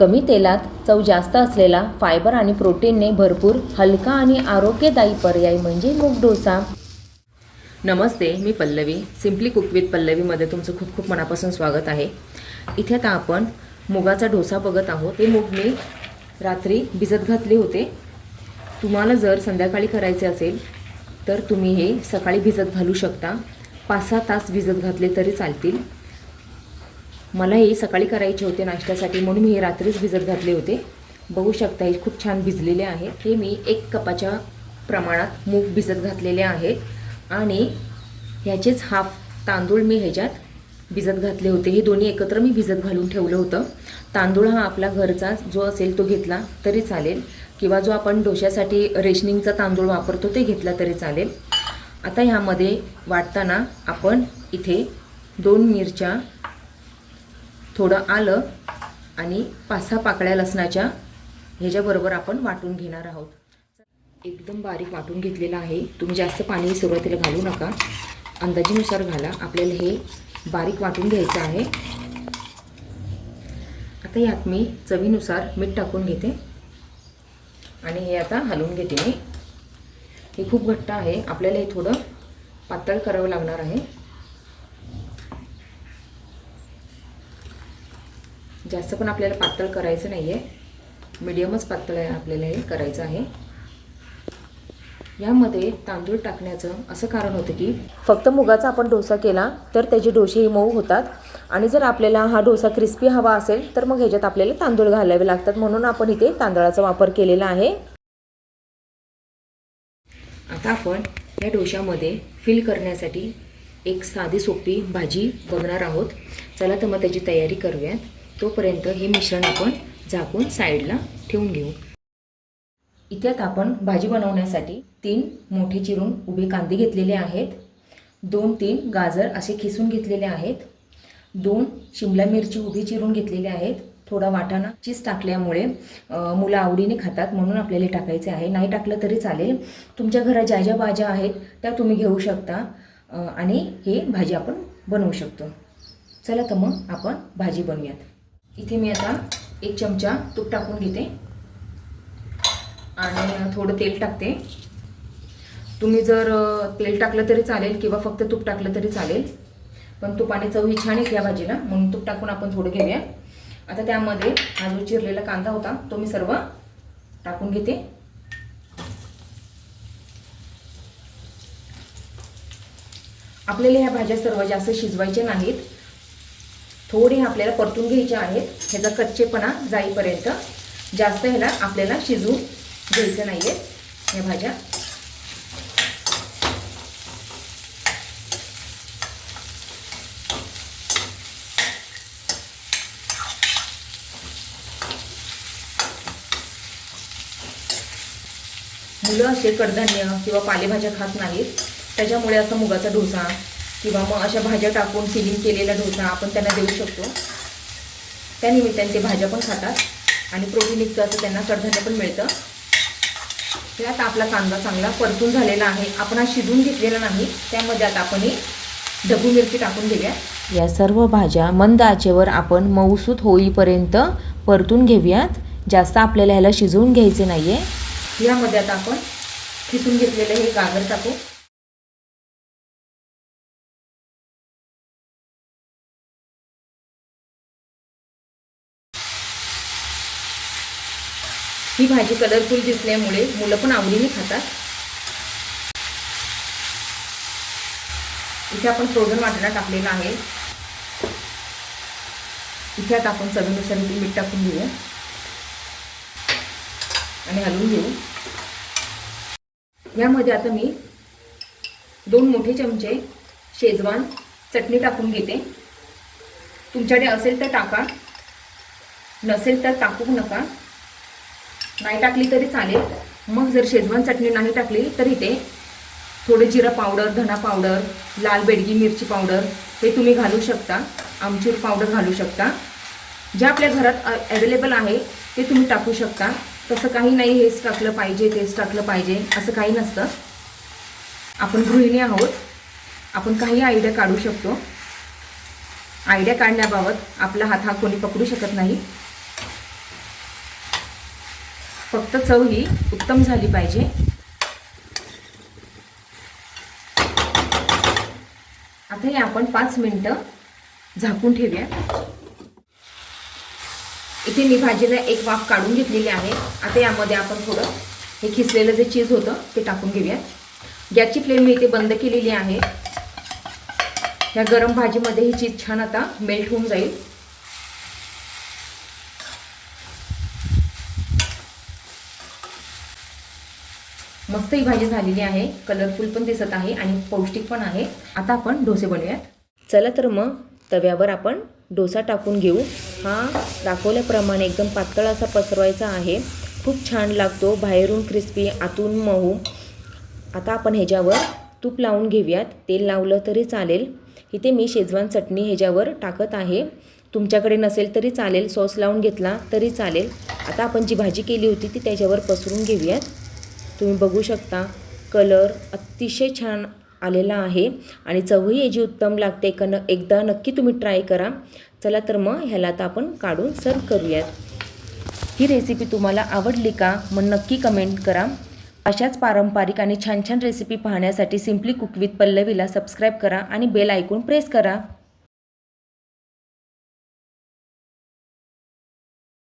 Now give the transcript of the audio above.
कमी तेलात चव जास्त असलेला फायबर आणि प्रोटीनने भरपूर हलका आणि आरोग्यदायी पर्याय म्हणजे मूग डोसा. नमस्ते मी पल्लवी. सिम्पली कुक विथ पल्लवीमध्ये तुमचं खूप खूप मनापासून स्वागत आहे. इथे आता आपण मुगाचा डोसा बघत आहोत. हे मूग मी रात्री भिजत घातले होते. तुम्हाला जर संध्याकाळी करायचे असेल तर तुम्ही हे सकाळी भिजत घालू शकता. पाच सहा तास भिजत घातले तरी चालतील. मला हे सकाळी करायचे होते नाश्त्यासाठी म्हणून मी हे रात्रीच भिजत घातले होते. बघू शकता हे खूप छान भिजलेले आहेत हे मी एक कपाच्या प्रमाणात मूग भिजत घातलेले आहेत. आणि ह्याचेच हाफ तांदूळ मी ह्याच्यात भिजत घातले होते. हे दोन्ही एकत्र मी भिजत घालून ठेवलं होतं. तांदूळ हा आपला घरचा जो असेल तो घेतला तरी चालेल. किंवा जो आपण डोश्यासाठी रेशनिंगचा तांदूळ वापरतो ते घेतला तरी चालेल. आता ह्यामध्ये वाटताना आपण इथे दोन मिरच्या थोडं आलं आणि पाच सहा पाकळ्या लसणाच्या ह्याच्याबरोबर आपण वाटून घेणार आहोत. एकदम बारीक वाटून घेतलेलं आहे. तुम्ही जास्त पाणी सुरुवातीला घालू नका. अंदाजीनुसार घाला. आपल्याला हे बारीक वाटून घ्यायचं आहे. आता यात मी चवीनुसार मीठ टाकून घेते. आणि हे आता हलवून घेते मी. हे खूप घट्ट आहे. आपल्याला हे थोडं पातळ करावं लागणार आहे. जास्त पण आपल्याला पातळ करायचं नाही आहे मिडियमच पातळ आहे आपल्याला हे करायचं आहे. यामध्ये तांदूळ टाकण्याचं असं कारण होतं की फक्त मुगाचा आपण डोसा केला तर त्याचे डोसे मऊ होतात. आणि जर आपल्याला हा डोसा क्रिस्पी हवा असेल तर मग ह्याच्यात आपल्याला तांदूळ घालावे लागतात. म्हणून आपण इथे तांदळाचा वापर केलेला आहे. आता आपण या डोशामध्ये फिल करण्यासाठी एक साधी सोपी भाजी बघणार आहोत. चला तर मग त्याची तयारी करूयात. तोपर्यंत हे मिश्रण आपण झाकून साईडला ठेवून घेऊ. इथ्यात आपण भाजी बनवण्यासाठी तीन मोठे चिरून उभे कांदे घेतलेले आहेत. दोन तीन गाजर असे खिसून घेतलेले आहेत. दोन शिमला मिरची उभी चिरून घेतलेले आहेत. थोडा वाटाणा चीज टाकल्यामुळे मुलं आवडीने खातात म्हणून आपल्याला टाकायचे आहे. नाही टाकलं तरी चालेल. तुमच्या घरात ज्या ज्या भाज्या आहेत त्या तुम्ही घेऊ शकता. आणि हे भाजी आपण बनवू शकतो. चला तर मग आपण भाजी बनवूयात. इथे मी आता एक चमचा तूप टाकून घेते. आणि थोडं तेल टाकते. तुम्ही जर तेल टाकलं तरी चालेल किंवा फक्त तूप टाकलं तरी चालेल. पण तुपाने चव ही छान येते या भाजीला म्हणून तूप टाकून आपण थोडं घेऊया. आता त्यामध्ये हा जो चिरलेला कांदा होता तो मी सर्व टाकून घेते. आपल्याला ह्या भाज्या सर्व जास्त शिजवायच्या नाहीत. थोडे आपल्याला परतून घ्यायचे आहेत. ह्याचा कच्चेपणा जाईपर्यंत जास्त ह्याला आपल्याला शिजवून घ्यायचं नाही आहे ह्या भाज्या. मुलं असे कडधान्य किंवा पालेभाज्या खात नाहीत. त्याच्यामुळे असं मुगाचा डोसा किंवा मग अशा भाज्या टाकून फिलिंग केलेला डोसा आपण त्यांना देऊ शकतो. त्यानिमित्ताने ते भाज्या पण खातात आणि प्रोटीनयुक्त असं त्यांना कडधान्य पण मिळतं. त्यात आपला कांदा चांगला परतून झालेला आहे. आपण हा शिजवून घेतलेला नाही. त्यामध्ये आता आपण ही ढबू मिरची टाकून घेऊया. या सर्व भाज्या मंद आचेवर आपण मऊसूत होईपर्यंत परतून घेऊयात. जास्त आपल्याला ह्याला शिजवून घ्यायचे नाही आहे यामध्ये आता आपण खिसून घेतलेले हे गाजर टाकू. ही भाजी कलरफुल दिसल्यामुळे मुलं पण आवडीने खातात. इथे आपण फ्रोझन वाटाणा टाकलेला आहे. इथे आता आपण चवीनुसार इथे मीठ टाकून घेऊया. आणि हलवून घेऊ. यामध्ये आता मी दोन मोठे चमचे शेजवान चटणी टाकून घेते. तुमच्याकडे असेल तर टाका. नसेल तर टाकू नका. नाही टाकली तरी चालेल. मग जर शेजवान चटणी नाही टाकली तरी ते थोडे जिरा पावडर धना पावडर लाल बेडगी मिरची पावडर हे तुम्ही घालू शकता. आमचूर पावडर घालू शकता. जे आपल्या घरात अवेलेबल आहे ते तुम्ही टाकू शकता. तसं काही नाही हेच टाकलं पाहिजे तेच टाकलं पाहिजे असं काही नसतं. आपण गृहिणी आहोत. आपण काही आयडिया काढू शकतो. आयडिया काढण्याबाबत आपला हात हा कोणी पकडू शकत नाही. फक्त चव ही उत्तम झाली पाहिजे. आता हे आपण पाच मिनटं झाकून ठेवूया. इथे मी भाजीला एक वाफ काढून घेतलेली आहे. आता यामध्ये आपण थोडं हे खिसलेलं जे चीज होतं ते टाकून घेऊया गॅसची फ्लेम मी इथे बंद केलेली आहे. ह्या गरम भाजीमध्ये ही चीज छान आता मेल्ट होऊन जाईल. मस्त ही भाजी झालेली आहे. कलरफुल पण दिसत आहे आणि पौष्टिक पण आहे. आता आपण डोसे बनवूयात. चला तर मग तव्यावर आपण डोसा टाकून घेऊ. हा दाखवल्याप्रमाणे एकदम पातळ असा पसरवायचा आहे. खूप छान लागतो. बाहेरून क्रिस्पी आतून मऊ. आता आपण ह्याच्यावर तूप लावून घेऊयात. तेल लावलं तरी चालेल. इथे मी शेजवान चटणी ह्याच्यावर टाकत आहे. तुमच्याकडे नसेल तरी चालेल. सॉस लावून घेतला तरी चालेल. आता आपण जी भाजी केली होती ती त्याच्यावर पसरून घेऊयात. तुम्ही बघू शकता कलर अतिशय छान आलेला आहे आणि चवही याची उत्तम लागते का न एकदा नक्की तुम्ही ट्राय करा. चला तर मग ह्याला आता आपण काढून सर्व करूयात. ही रेसिपी तुम्हाला आवडली का मग नक्की कमेंट करा. अशाच पारंपरिक आणि छान छान रेसिपी पाहण्यासाठी सिम्पली कुक विथ पल्लवीला सबस्क्राईब करा आणि बेल ऐकून प्रेस करा.